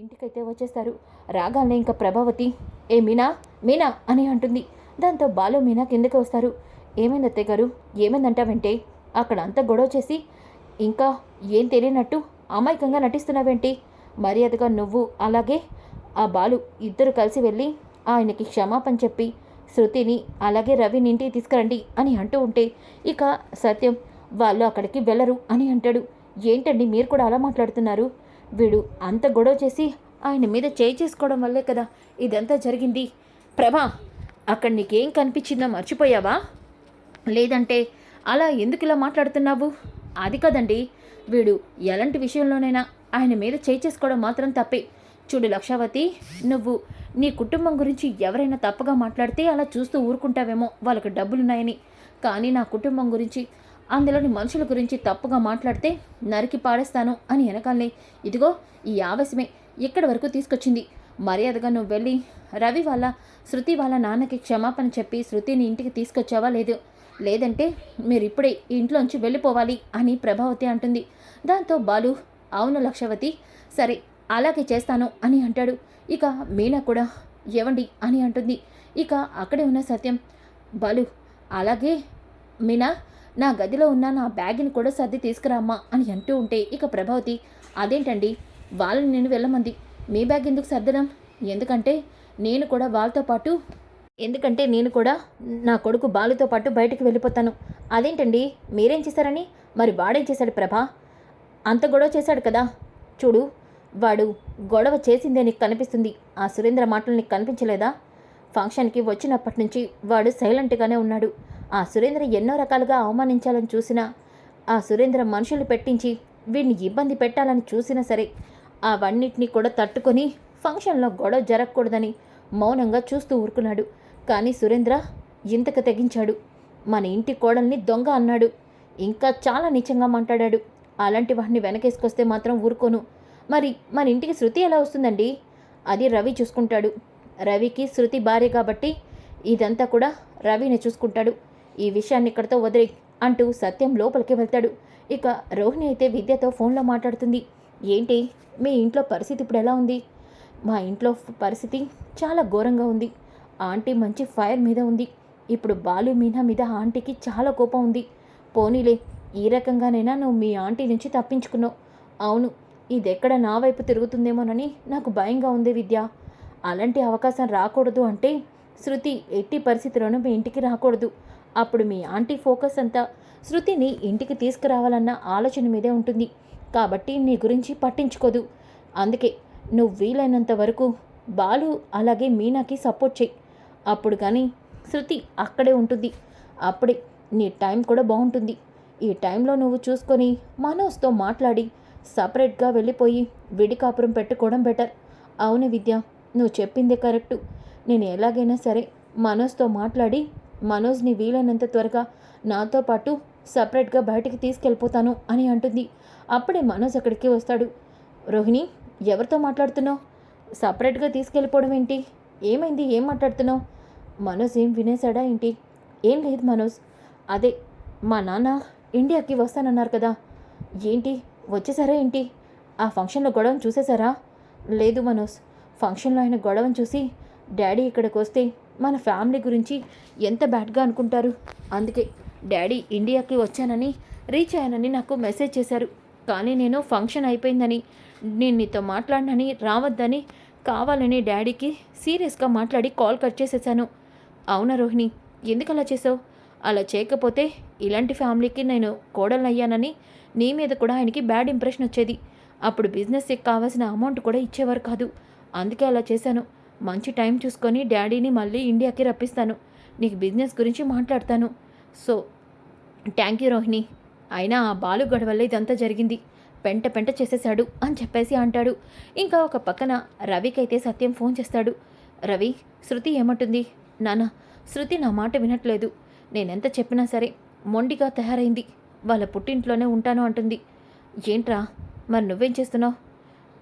ఇంటికైతే వచ్చేస్తారు. రాగానే ఇంకా ప్రభావతి ఏ మీనా మీనా అని అంటుంది. దాంతో బాలు మీనా కిందకి వస్తారు. ఏమైంది అత్తయ్య గారు? ఏమైందంటావంటే అక్కడ అంతా గొడవ చేసి ఇంకా ఏం తెలియనట్టు అమాయకంగా నటిస్తున్నావేంటి? మర్యాదగా నువ్వు అలాగే ఆ బాలు ఇద్దరు కలిసి వెళ్ళి ఆయనకి క్షమాపణ చెప్పి శృతిని అలాగే రవిని ఇంటికి తీసుకురండి అని అంటూ ఉంటే ఇక సత్యం వాళ్ళు అక్కడికి వెళ్ళరు అని అంటాడు. ఏంటండి మీరు కూడా అలా మాట్లాడుతున్నారు? వీడు అంత గొడవ చేసి ఆయన మీద చేయి చేసుకోవడం వల్లే కదా ఇదంతా జరిగింది. ప్రభా అక్కడ నీకేం కనిపించిందో మర్చిపోయావా? లేదంటే అలా ఎందుకు ఇలా మాట్లాడుతున్నావు? అది కదండి వీడు ఎలాంటి విషయంలోనైనా ఆయన మీద చేయి చేసుకోవడం మాత్రం తప్పే. చూడు లక్షావతి నువ్వు నీ కుటుంబం గురించి ఎవరైనా తప్పగా మాట్లాడితే అలా చూస్తూ ఊరుకుంటావేమో వాళ్ళకి డబ్బులున్నాయని. కానీ నా కుటుంబం గురించి అందులోని మనుషుల గురించి తప్పుగా మాట్లాడితే నరికి పాడేస్తాను అని వెనకాలనే ఇదిగో ఈ ఆవేశమే ఇక్కడి వరకు తీసుకొచ్చింది. మర్యాదగా నువ్వు వెళ్ళి రవి వాళ్ళ శృతి వాళ్ళ నాన్నకి క్షమాపణ చెప్పి శృతిని ఇంటికి తీసుకొచ్చావా లేదు? లేదంటే మీరు ఇప్పుడే ఇంట్లోంచి వెళ్ళిపోవాలి అని ప్రభావతి అంటుంది. దాంతో బాలు అవును లక్షవతి సరే అలాగే చేస్తాను అని అంటాడు. ఇక మీనా కూడా ఎవండి అని అంటుంది. ఇక అక్కడే ఉన్న సత్యం బాలు అలాగే మీనా నా గదిలో ఉన్న నా బ్యాగ్ని కూడా సర్ది తీసుకురామ్మా అని అంటూ ఉంటే ఇక ప్రభావతి అదేంటండి? వాళ్ళని నేను వెళ్ళమంది. మీ బ్యాగ్ ఎందుకు సర్దడం? ఎందుకంటే నేను కూడా వాళ్ళతో పాటు ఎందుకంటే నేను కూడా నా కొడుకు బాలుతో పాటు బయటకు వెళ్ళిపోతాను. అదేంటండి? మీరేం చేశారని? మరి వాడేం చేశాడు ప్రభా? అంత గొడవ చేశాడు కదా. చూడు వాడు గొడవ చేసిందే నీకు కనిపిస్తుంది. ఆ సురేంద్ర మాటలు నీకు కనిపించలేదా? ఫంక్షన్కి వచ్చినప్పటి నుంచి వాడు సైలెంట్గానే ఉన్నాడు. ఆ సురేంద్ర ఎన్నో రకాలుగా అవమానించాలని చూసినా ఆ సురేంద్ర మనుషులు పెట్టించి వీడిని ఇబ్బంది పెట్టాలని చూసినా సరే అవన్నిటినీ కూడా తట్టుకొని ఫంక్షన్లో గొడవ జరగకూడదని మౌనంగా చూస్తూ ఊరుకున్నాడు. కానీ సురేంద్ర ఇంతకు తెగించాడు. మన ఇంటి కోడల్ని దొంగ అన్నాడు. ఇంకా చాలా నీచంగా మాట్లాడాడు. అలాంటి వాడిని వెనకేసుకొస్తే మాత్రం ఊరుకోను. మరి మన ఇంటికి శృతి ఎలా వస్తుందండి? అది రవి చూసుకుంటాడు. రవికి శృతి భార్య కాబట్టి ఇదంతా కూడా రవిని చూసుకుంటాడు. ఈ విషయాన్ని ఇక్కడితో వదిలే అంటూ సత్యం లోపలికి వెళ్తాడు. ఇక రోహిణి అయితే విద్యతో ఫోన్లో మాట్లాడుతుంది. ఏంటి? మీ ఇంట్లో పరిస్థితి ఇప్పుడు ఎలా ఉంది? మా ఇంట్లో పరిస్థితి చాలా ఘోరంగా ఉంది. ఆంటీ మంచి ఫైర్ మీద ఉంది. ఇప్పుడు బాలు మీనా మీద ఆంటీకి చాలా కోపం ఉంది. పోనీలే ఈ రకంగానైనా నువ్వు మీ ఆంటీ నుంచి తప్పించుకున్నావు. అవును ఇదెక్కడ నా వైపు తిరుగుతుందేమోనని నాకు భయంగా ఉంది విద్య. అలాంటి అవకాశం రాకూడదు అంటే శృతి ఎట్టి పరిస్థితిలోనూ మీ ఇంటికి రాకూడదు. అప్పుడు మీ ఆంటీ ఫోకస్ అంతా శృతిని ఇంటికి తీసుకురావాలన్న ఆలోచన మీదే ఉంటుంది. కాబట్టి నీ గురించి పట్టించుకోదు. అందుకే నువ్వు వీలైనంత వరకు బాలు అలాగే మీనాకి సపోర్ట్ చెయ్యి అప్పుడు కానీ శృతి అక్కడే ఉంటుంది. అప్పుడే నీ టైం కూడా బాగుంటుంది. ఈ టైంలో నువ్వు చూసుకొని మనోజ్తో మాట్లాడి సపరేట్గా వెళ్ళిపోయి విడికాపురం పెట్టుకోవడం బెటర్. అవును విద్య నువ్వు చెప్పిందే కరెక్టు. నేను ఎలాగైనా సరే మనోజ్తో మాట్లాడి మనోజ్ని వీలైనంత త్వరగా నాతో పాటు సపరేట్గా బయటికి తీసుకెళ్ళిపోతాను అని అంటుంది. అప్పుడే మనోజ్ అక్కడికి వస్తాడు. రోహిణి ఎవరితో మాట్లాడుతున్నావు? సపరేట్గా తీసుకెళ్ళిపోవడం ఏంటి? ఏమైంది? ఏం మాట్లాడుతున్నావు? మనోజ్ ఏం వినేశాడా ఏంటి? ఏం లేదు మనోజ్. అదే మా నాన్న ఇండియాకి వస్తానన్నారు కదా. ఏంటి? వచ్చేసారా ఏంటి? ఆ ఫంక్షన్లో గొడవను చూసేశారా? లేదు మనోజ్. ఫంక్షన్లో ఆయన గొడవను చూసి డాడీ ఇక్కడికి వస్తే మన ఫ్యామిలీ గురించి ఎంత బ్యాడ్గా అనుకుంటారు? అందుకే డాడీ ఇండియాకి వచ్చానని రీచ్ అయ్యానని నాకు మెసేజ్ చేశారు. కానీ నేను ఫంక్షన్ అయిపోయిందని నేను నీతో మాట్లాడినని రావద్దని కావాలని డాడీకి సీరియస్గా మాట్లాడి కాల్ కట్ చేసేసాను. అవునా రోహిణి? ఎందుకు అలా చేసావు అలా చేయకపోతే ఇలాంటి ఫ్యామిలీకి నేను కోడలయ్యానని నీ మీద కూడా ఆయనకి బ్యాడ్ ఇంప్రెషన్ వచ్చేది. అప్పుడు బిజినెస్కి కావాల్సిన అమౌంట్ కూడా ఇచ్చేవారు కాదు. అందుకే అలా చేశాను. మంచి టైం చూసుకొని డాడీని మళ్ళీ ఇండియాకి రప్పిస్తాను. నీకు బిజినెస్ గురించి మాట్లాడతాను. So thank you Rohini. అయినా ఆ బాలు గొడవల్ల ఇదంతా జరిగింది. పెంట పెంట చేసేశాడు అని చెప్పేసి అంటాడు. ఇంకా ఒక పక్కన రవికైతే సత్యం ఫోన్ చేస్తాడు. రవి శృతి ఏమంటుంది? నాన్న శృతి నా మాట వినట్లేదు. నేనెంత చెప్పినా సరే మొండిగా తయారైంది. వాళ్ళ పుట్టింట్లోనే ఉంటాను అంటుంది. ఏంట్రా? మరి నువ్వేం చేస్తున్నావు?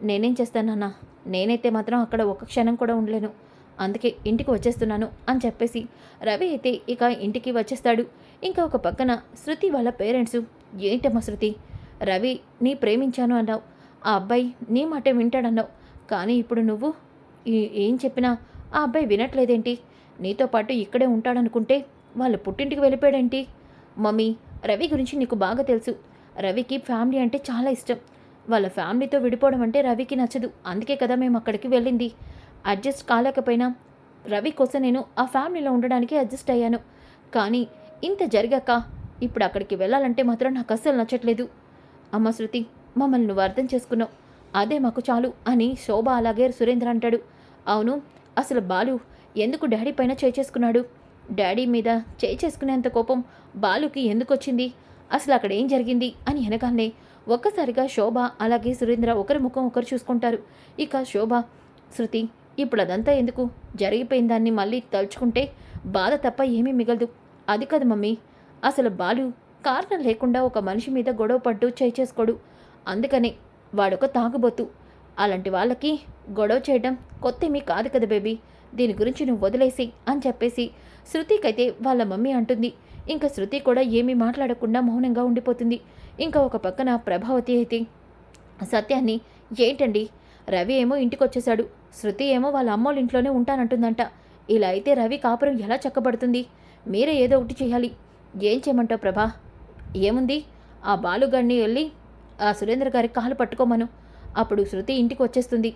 నేనేం చేస్తానన్నా నేనైతే మాత్రం అక్కడ ఒక క్షణం కూడా ఉండలేను. అందుకే ఇంటికి వచ్చేస్తున్నాను అని చెప్పేసి రవి అయితే ఇక ఇంటికి వచ్చేస్తాడు. ఇంకా ఒక పక్కన శృతి వాళ్ళ పేరెంట్స్ ఏంటమ్మా శృతి? రవి నీ ప్రేమించాను అన్నావు. ఆ అబ్బాయి నీ మాట వింటాడన్నావు. కానీ ఇప్పుడు నువ్వు ఏం చెప్పినా ఆ అబ్బాయి వినట్లేదేంటి? నీతో పాటు ఇక్కడే ఉంటాడనుకుంటే వాళ్ళు పుట్టింటికి వెళ్ళిపోయాడేంటి? మమ్మీ రవి గురించి నీకు బాగా తెలుసు. రవికి ఫ్యామిలీ అంటే చాలా ఇష్టం. వాళ్ళ ఫ్యామిలీతో విడిపోవడం అంటే రవికి నచ్చదు. అందుకే కదా మేము అక్కడికి వెళ్ళింది. అడ్జస్ట్ కాలేకపోయినా రవి కోసం నేను ఆ ఫ్యామిలీలో ఉండడానికి అడ్జస్ట్ అయ్యాను. కానీ ఇంత జరిగాక ఇప్పుడు అక్కడికి వెళ్ళాలంటే మాత్రం నాకు అస్సలు నచ్చట్లేదు. అమ్మ శృతి మమ్మల్ని నువ్వు అర్థం చేసుకున్నావు. అదే మాకు చాలు అని శోభ అలాగే సురేంద్ర అంటాడు. అవును అసలు బాలు ఎందుకు డాడీ పైన చేయి చేసుకున్నాడు? డాడీ మీద చేయి చేసుకునేంత కోపం బాలుకి ఎందుకు వచ్చింది? అసలు అక్కడ ఏం జరిగింది? అని వెనకాలనే ఒక్కసారిగా శోభ అలాగే సురేంద్ర ఒకరి ముఖం ఒకరు చూసుకుంటారు. ఇక శోభ శృతి ఇప్పుడు అదంతా ఎందుకు? జరిగిపోయిన దాన్ని మళ్ళీ తలుచుకుంటే బాధ తప్ప ఏమీ మిగలదు. అది కదా మమ్మీ అసలు బాలు కారణం లేకుండా ఒక మనిషి మీద గొడవ పడ్డు చేయి చేసుకోడు. అందుకనే వాడొక తాగుబోతు. అలాంటి వాళ్ళకి గొడవ చేయడం కొత్తేమీ కాదు కదా బేబీ. దీని గురించి నువ్వు వదిలేసి అని చెప్పేసి శృతికైతే వాళ్ళ మమ్మీ అంటుంది. ఇంకా శృతి కూడా ఏమీ మాట్లాడకుండా మౌనంగా ఉండిపోతుంది. ఇంకా ఒక పక్కన ప్రభావతి అయితే సత్యాన్ని ఏంటండి? రవి ఏమో ఇంటికొచ్చేశాడు. శృతి ఏమో వాళ్ళ అమ్మోళ్ళ ఇంట్లోనే ఉంటానంటుందంట. ఇలా అయితే రవి కాపురం ఎలా చక్కబడుతుంది? మీరే ఏదో ఒకటి చేయాలి. ఏం చేయమంటావు ప్రభా? ఏముంది? ఆ బాలుగాడిని వెళ్ళి ఆ సురేంద్ర గారి కాలు పట్టుకోమను. అప్పుడు శృతి ఇంటికి వచ్చేస్తుంది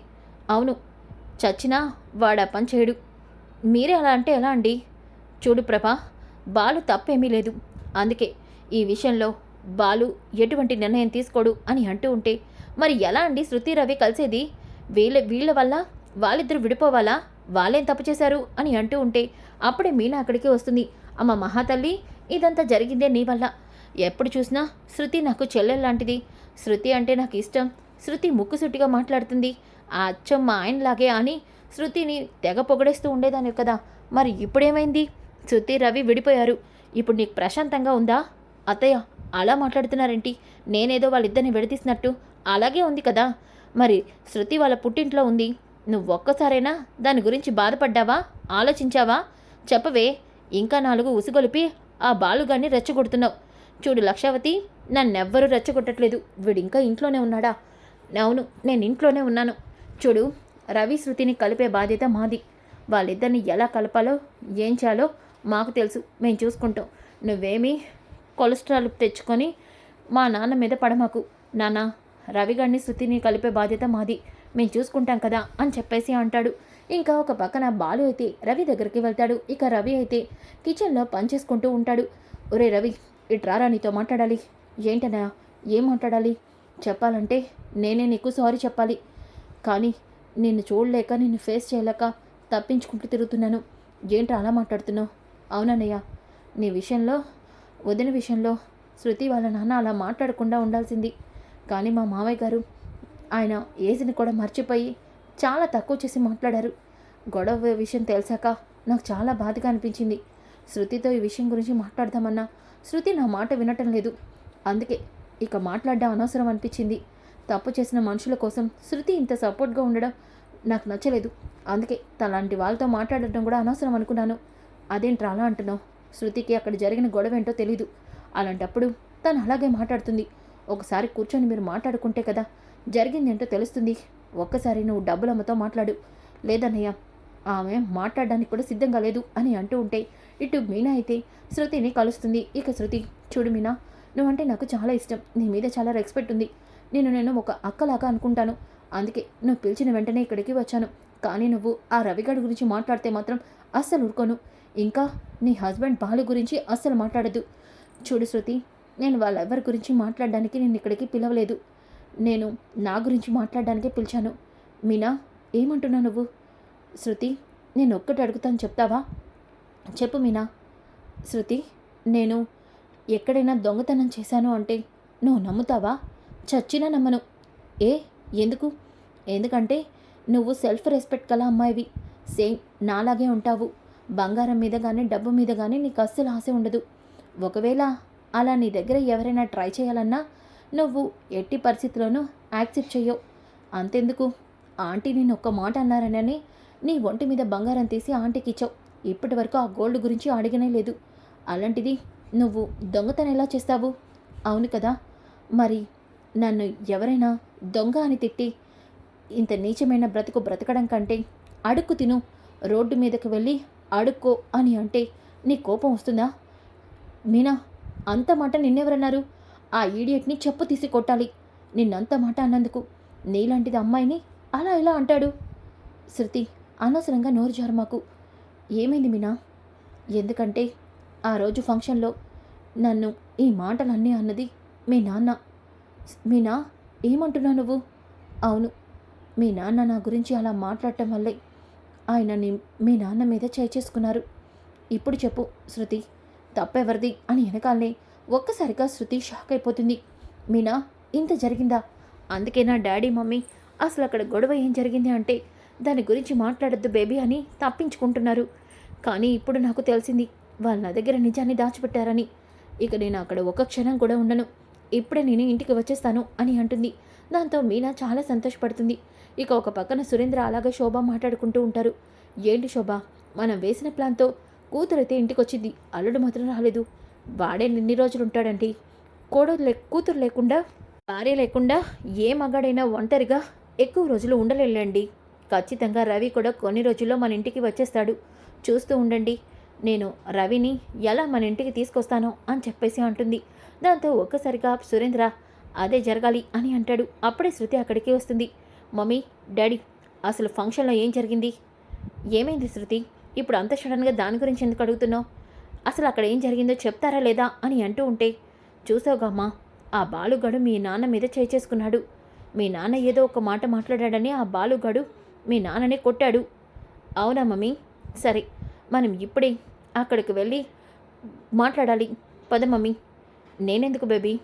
అవును చచ్చినా వాడా పని చేయడు. మీరే అలా అంటే ఎలా అండి? చూడు ప్రభా బాలు తప్పేమీ లేదు. అందుకే ఈ విషయంలో బాలు ఎటువంటి నిర్ణయం తీసుకోడు అని అంటూ ఉంటే మరి ఎలా అండి శృతి రవి కలిసేది? వీళ్ళ వీళ్ళ వల్ల? వాళ్ళిద్దరు విడిపోవాలా? వాళ్ళేం తప్పు చేశారు? అని అంటూ ఉంటే అప్పుడే మీనా అక్కడికి వస్తుంది. అమ్మ మహాతల్లి ఇదంతా జరిగిందే నీ వల్ల. ఎప్పుడు చూసినా శృతి నాకు చెల్లెల్లాంటిది. శృతి అంటే నాకు ఇష్టం. శృతి ముక్కుసుట్టిగా మాట్లాడుతుంది. ఆ అచ్చం మా ఆయనలాగే అని శృతిని తెగ పొగడేస్తూ ఉండేదాన్ని కదా. మరి ఇప్పుడేమైంది? శృతి రవి విడిపోయారు. ఇప్పుడు నీకు ప్రశాంతంగా ఉందా? అత్తయ్య అలా మాట్లాడుతున్నారేంటి? నేనేదో వాళ్ళిద్దరిని విడదీసినట్టు. అలాగే ఉంది కదా. మరి శృతి వాళ్ళ పుట్టింట్లో ఉంది. నువ్వు ఒక్కసారైనా దాని గురించి బాధపడ్డావా? ఆలోచించావా? చెప్పవే. ఇంకా నాలుగు ఉసిగొలిపి ఆ బాలుగాన్ని రెచ్చగొడుతున్నావు. చూడు లక్షావతి నన్నెవ్వరూ రెచ్చగొట్టట్లేదు. వీడు ఇంకా ఇంట్లోనే ఉన్నాడా? అవును నేను ఇంట్లోనే ఉన్నాను. చూడు రవి శృతిని కలిపే బాధ్యత మాది. వాళ్ళిద్దరిని ఎలా కలపాలో ఏం చేయాలో మాకు తెలుసు. మేము చూసుకుంటాం. నువ్వేమీ కొలెస్ట్రాల్ తెచ్చుకొని మా నాన్న మీద పడమాకు. నాన్న రవిగాడిని శృతిని కలిపే బాధ్యత మాది. మేము చూసుకుంటాం కదా అని చెప్పేసి అంటాడు. ఇంకా ఒక పక్కన బాలు అయితే రవి దగ్గరికి వెళ్తాడు. ఇక రవి అయితే కిచెన్లో పని చేసుకుంటూ ఉంటాడు. ఒరే రవి ఇట్రారా నీతో మాట్లాడాలి. ఏంటనా ఏం మాట్లాడాలి? చెప్పాలంటే నేనే నీకు సారీ చెప్పాలి. కానీ నిన్ను చూడలేక నిన్ను ఫేస్ చేయలేక తప్పించుకుంటూ తిరుగుతున్నాను. ఏంటి అలా మాట్లాడుతున్నావు? అవునన్నయ్య నీ విషయంలో వదిన విషయంలో శృతి వాళ్ళ నాన్న అలా మాట్లాడకుండా ఉండాల్సింది. కానీ మా మావయ్య గారు ఆయన ఏజ్ని కూడా మర్చిపోయి చాలా తక్కువ చేసి మాట్లాడారు. గొడవ విషయం తెలిసాక నాకు చాలా బాధగా అనిపించింది. శృతితో ఈ విషయం గురించి మాట్లాడదామన్నా శృతి నా మాట వినటం లేదు. అందుకే ఇక మాట్లాడడం అనవసరం అనిపించింది. తప్పు చేసిన మనుషుల కోసం శృతి ఇంత సపోర్ట్గా ఉండడం నాకు నచ్చలేదు. అందుకే తలాంటి వాళ్ళతో మాట్లాడటం కూడా అనవసరం అనుకున్నాను. అదేంట్రా అలా అంటున్నావు? శృతికి అక్కడ జరిగిన గొడవ ఏంటో తెలీదు. అలాంటప్పుడు తను అలాగే మాట్లాడుతుంది. ఒకసారి కూర్చొని మీరు మాట్లాడుకుంటే కదా జరిగిందేంటో తెలుస్తుంది. ఒక్కసారి నువ్వు డబ్బులమ్మతో మాట్లాడు. లేదన్నయ్య ఆమె మాట్లాడడానికి కూడా సిద్ధంగా లేదు అని అంటూ ఉంటే ఇటు మీనా అయితే శృతిని కలుస్తుంది. ఇక శృతి చూడు మీనా నువ్వంటే నాకు చాలా ఇష్టం. నీ మీద చాలా రెస్పెక్ట్ ఉంది. నేను నేను ఒక అక్కలాగా అనుకుంటాను. అందుకే నువ్వు పిలిచిన వెంటనే ఇక్కడికి వచ్చాను. కానీ నువ్వు ఆ రవిగడ్ గురించి మాట్లాడితే మాత్రం అస్సలు ఊరుకోను. ఇంకా నీ హస్బెండ్ బాలు గురించి అస్సలు మాట్లాడదు. చూడు శృతి నేను వాళ్ళెవరి గురించి మాట్లాడడానికి నేను ఇక్కడికి పిలవలేదు. నేను నా గురించి మాట్లాడడానికే పిలిచాను. మీనా ఏమంటున్నావు నువ్వు? శృతి నేను ఒక్కటి అడుగుతాను చెప్తావా? చెప్పు మీనా. శృతి నేను ఎక్కడైనా దొంగతనం చేశాను అంటే నువ్వు నమ్ముతావా? చచ్చినా నమ్మను. ఏ? ఎందుకు? ఎందుకంటే నువ్వు సెల్ఫ్ రెస్పెక్ట్ గల అమ్మాయివి. సేమ్ నాలాగే ఉంటావు. బంగారం మీద కానీ డబ్బు మీద కానీ నీకు అస్సలు ఆశ ఉండదు. ఒకవేళ అలా నీ దగ్గర ఎవరైనా ట్రై చేయాలన్నా నువ్వు ఎట్టి పరిస్థితుల్లోనూ యాక్సెప్ట్ చెయ్యవు. అంతెందుకు? ఆంటీ నేను ఒక్క మాట అన్నారనని నీ ఒంటి మీద బంగారం తీసి ఆంటీకి ఇచ్చావు. ఇప్పటి వరకు ఆ గోల్డ్ గురించి అడిగనే లేదు. అలాంటిది నువ్వు దొంగతనం ఎలా చేస్తావు? అవును కదా? మరి నన్ను ఎవరైనా దొంగ అని తిట్టి ఇంత నీచమైన బ్రతుకు బ్రతకడం కంటే అడుక్కు తిను. రోడ్డు మీదకి వెళ్ళి అడుక్కో అని అంటే నీ కోపం వస్తుందా? మీనా అంత మాట నిన్నెవరన్నారు? ఆ ఈడియట్ని చెప్పు తీసి కొట్టాలి. నిన్నంత మాట అన్నందుకు నీలాంటిది అమ్మాయిని అలా ఇలా అంటాడు? శృతి అనవసరంగా నోరు జారు మాకు. ఏమైంది మీనా? ఎందుకంటే ఆ రోజు ఫంక్షన్లో నన్ను ఈ మాటలన్నీ అన్నది మీ నాన్న. మీనా ఏమంటున్నావు నువ్వు? అవును మీ నాన్న నా గురించి అలా మాట్లాడటం వల్లే ఆయన మీ నాన్న మీద చేసుకున్నారు. ఇప్పుడు చెప్పు శృతి. తప్పెవరిది? అని వెనకాలనే ఒక్కసారిగా శృతి షాక్ అయిపోతుంది. మీనా ఇంత జరిగిందా? అందుకే నా డాడీ మమ్మీ అసలు అక్కడ గొడవ ఏం జరిగింది అంటే దాని గురించి మాట్లాడొద్దు బేబీ అని తప్పించుకుంటున్నారు. కానీ ఇప్పుడు నాకు తెలిసింది వాళ్ళ నా దగ్గర నిజాన్ని దాచిపెట్టారని. ఇక నేను అక్కడ ఒక క్షణం కూడా ఉండను. ఇప్పుడే నేను ఇంటికి వచ్చేస్తాను అని అంటుంది. దాంతో మీనా చాలా సంతోషపడుతుంది. ఇక ఒక పక్కన సురేంద్ర అలాగే శోభ మాట్లాడుకుంటూ ఉంటారు. ఏంటి శోభ? మనం వేసిన ప్లాన్తో కూతురైతే ఇంటికి వచ్చింది అల్లుడు మాత్రం రాలేదు. వాడే ఎన్ని రోజులు ఉంటాడండి కోడలు లే కూతురు లేకుండా భార్య లేకుండా ఏ మగాడైనా ఒంటరిగా ఎక్కువ రోజులు ఉండలేండి ఖచ్చితంగా రవి కూడా కొన్ని రోజుల్లో మన ఇంటికి వచ్చేస్తాడు. చూస్తూ ఉండండి. నేను రవిని ఎలా మన ఇంటికి తీసుకొస్తానో అని చెప్పేసి అంటుంది. దాంతో ఒక్కసారిగా సురేంద్ర అదే జరగాలి అని అంటాడు. అప్పుడే శృతి అక్కడికి వస్తుంది. మమ్మీ డాడీ అసలు ఫంక్షన్లో ఏం జరిగింది? ఏమైంది శృతి? ఇప్పుడు అంత సడన్గా దాని గురించి ఎందుకు అడుగుతున్నావు? అసలు అక్కడ ఏం జరిగిందో చెప్తారా లేదా అని అంటూ ఉంటే చూసావుగామ్మా ఆ బాలుగాడు మీ నాన్న మీద చేసుకున్నాడు. మీ నాన్న ఏదో ఒక మాట మాట్లాడాడని ఆ బాలుగాడు మీ నాన్ననే కొట్టాడు. అవునా మమ్మీ? సరే మనం ఇప్పుడే అక్కడికి వెళ్ళి మాట్లాడాలి. పద మమ్మీ. నేనెందుకు బేబీ?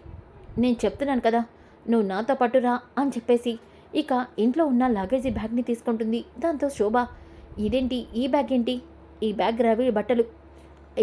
నేను చెప్తున్నాను కదా నువ్వు నాతో పట్టురా అని చెప్పేసి ఇక ఇంట్లో ఉన్న లగేజీ బ్యాగ్ని తీసుకుంటుంది. దాంతో శోభ ఇదేంటి? ఈ బ్యాగ్ ఏంటి? ఈ బ్యాగ్ రవి బట్టలు.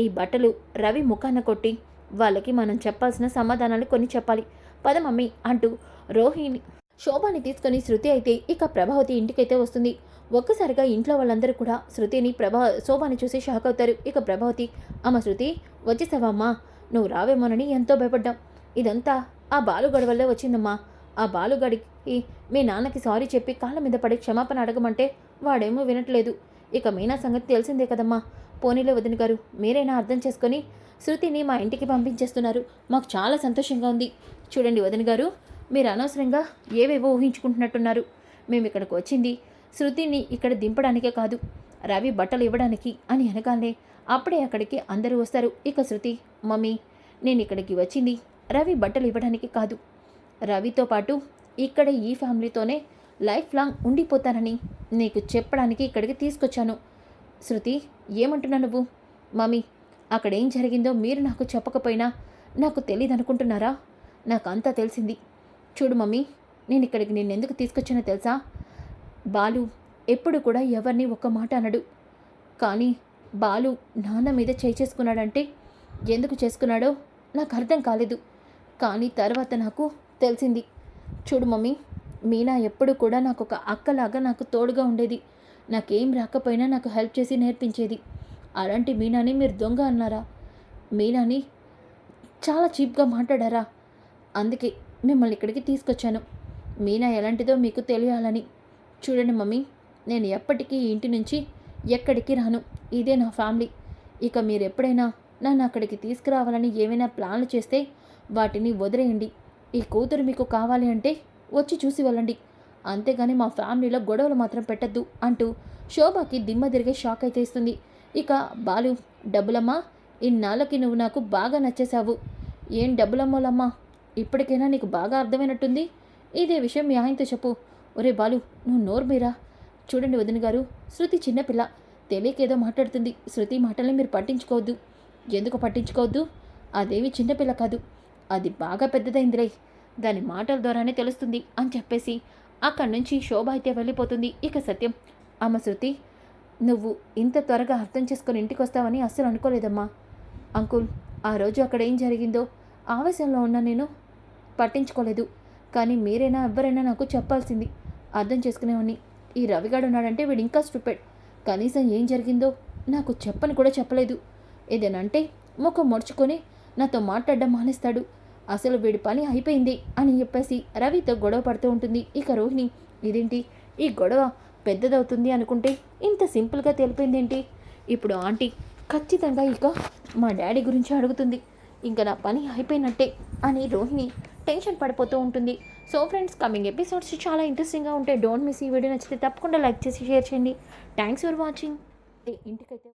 ఈ బట్టలు రవి ముఖాన కొట్టి వాళ్ళకి మనం చెప్పాల్సిన సమాధానాలు కొన్ని చెప్పాలి. పద మమ్మీ అంటూ రోహిణి శోభాని తీసుకొని శృతి అయితే ఇక ప్రభావతి ఇంటికైతే వస్తుంది. ఒక్కసారిగా ఇంట్లో వాళ్ళందరూ కూడా శృతిని ప్రభా శోభాని చూసి షాక్ అవుతారు. ఇక ప్రభావతి అమ్మ శృతి వచ్చేసావా అమ్మా? నువ్వు రావేమోనని ఎంతో భయపడ్డాం. ఇదంతా ఆ బాలుగొడవల్లో వల్లే వచ్చిందమ్మా. ఆ బాలుగాడికి మీ నాన్నకి సారీ చెప్పి కాళ్ళ మీద పడి క్షమాపణ అడగమంటే వాడేమో వినట్లేదు. ఇక మీనా సంగతి తెలిసిందే కదమ్మా. పోనీలో వదిన గారు మీరైనా అర్థం చేసుకొని శృతిని మా ఇంటికి పంపించేస్తున్నారు. మాకు చాలా సంతోషంగా ఉంది. చూడండి వదిన గారు మీరు అనవసరంగా ఏవేవో ఊహించుకుంటున్నట్టున్నారు. మేము ఇక్కడికి వచ్చింది శృతిని ఇక్కడ దింపడానికే కాదు రవి బట్టలు ఇవ్వడానికి అని అనగానే అప్పుడే అక్కడికి అందరూ వస్తారు. ఇక శృతి మమ్మీ నేను ఇక్కడికి వచ్చింది రవి బట్టలు ఇవ్వడానికి కాదు. రవితో పాటు ఇక్కడ ఈ ఫ్యామిలీతోనే లైఫ్ లాంగ్ ఉండిపోతానని నీకు చెప్పడానికి ఇక్కడికి తీసుకొచ్చాను. శృతి ఏమంటున్నా నువ్వు? మమ్మీ అక్కడ ఏం జరిగిందో మీరు నాకు చెప్పకపోయినా నాకు తెలియదు అనుకుంటున్నారా నాకు అంతా తెలిసింది. చూడు మమ్మీ నేను ఇక్కడికి నేను ఎందుకు తీసుకొచ్చానో తెలుసా? బాలు ఎప్పుడు కూడా ఎవరిని ఒక్క మాట అనడు. కానీ బాలు నాన్న మీద చేయి చేసుకున్నాడంటే ఎందుకు చేసుకున్నాడో నాకు అర్థం కాలేదు. కానీ తర్వాత నాకు తెలిసింది. చూడు మమ్మీ మీనా ఎప్పుడు కూడా నాకు ఒక అక్కలాగా నాకు తోడుగా ఉండేది. నాకేం రాకపోయినా నాకు హెల్ప్ చేసి నేర్పించేది. అలాంటి మీనాని మీరు దొంగ అన్నారా? మీనాని చాలా చీప్గా మాట్లాడారా? అందుకే మిమ్మల్ని ఇక్కడికి తీసుకొచ్చాను. మీనా ఎలాంటిదో మీకు తెలియాలని. చూడండి మమ్మీ నేను ఎప్పటికీ ఈ ఇంటి నుంచి ఎక్కడికి రాను. ఇదే నా ఫ్యామిలీ. ఇక మీరు ఎప్పుడైనా నన్ను అక్కడికి తీసుకురావాలని ఏమైనా ప్లాన్లు చేస్తే వాటిని వదిలేయండి. ఈ కూతురు మీకు కావాలి అంటే వచ్చి చూసి వెళ్ళండి. అంతేగాని మా ఫ్యామిలీలో గొడవలు మాత్రం పెట్టద్దు అంటూ శోభకి దిమ్మ తిరిగే షాక్ అయితే ఇస్తుంది. ఇక బాలు డబ్బులమ్మా ఇన్నాళ్ళకి నువ్వు నాకు బాగా నచ్చేశావు. ఏం డబ్బులమ్మోలమ్మా? ఇప్పటికైనా నీకు బాగా అర్థమైనట్టుంది. ఇదే విషయం మీ ఆయనతో చెప్పు. ఒరే బాలు నువ్వు నోరు మీరా? చూడండి వదిన గారు శృతి చిన్నపిల్ల. తెలియకేదో మాట్లాడుతుంది. శృతి మాటల్ని మీరు పట్టించుకోవద్దు. ఎందుకు పట్టించుకోవద్దు? అదేవి చిన్నపిల్ల కాదు. అది బాగా పెద్దదైందిలే దాని మాటల ద్వారానే తెలుస్తుంది అని చెప్పేసి అక్కడి నుంచి శోభ అయితే వెళ్ళిపోతుంది. ఇక సత్యం అమ్మ శృతి నువ్వు ఇంత త్వరగా అర్థం చేసుకొని ఇంటికి వస్తావని అస్సలు అనుకోలేదమ్మా. అంకుల్ ఆ రోజు అక్కడ ఏం జరిగిందో ఆవేశంలో ఉన్న నేను పట్టించుకోలేదు. కానీ మీరైనా ఎవరైనా నాకు చెప్పాల్సింది. అర్థం చేసుకునేవాడిని ఈ రవిగాడు ఉన్నాడంటే వీడు ఇంకా స్టూపెడ్. కనీసం ఏం జరిగిందో నాకు చెప్పని కూడా చెప్పలేదు. ఏదేనంటే ముఖం ముడుచుకొని నాతో మాట్లాడడం మానేస్తాడు. అసలు వీడి పని అయిపోయింది అని చెప్పేసి రవితో గొడవ పడుతూ ఉంటుంది. ఇక రోహిణి ఇదేంటి? ఈ గొడవ పెద్దదవుతుంది అనుకుంటే ఇంత సింపుల్గా తెలిపిందేంటి? ఇప్పుడు ఆంటీ ఖచ్చితంగా ఇక మా డాడీ గురించి అడుగుతుంది. ఇంకా నా పని అయిపోయినట్టే అని రోహిణి టెన్షన్ పడిపోతూ ఉంటుంది. సో ఫ్రెండ్స్ కమింగ్ ఎపిసోడ్స్ చాలా ఇంట్రెస్టింగ్గా ఉంటాయి. డోంట్ మిస్ ఈ వీడియో నచ్చితే తప్పకుండా లైక్ చేసి షేర్ చేయండి. Thanks for watching. ఇంటికైతే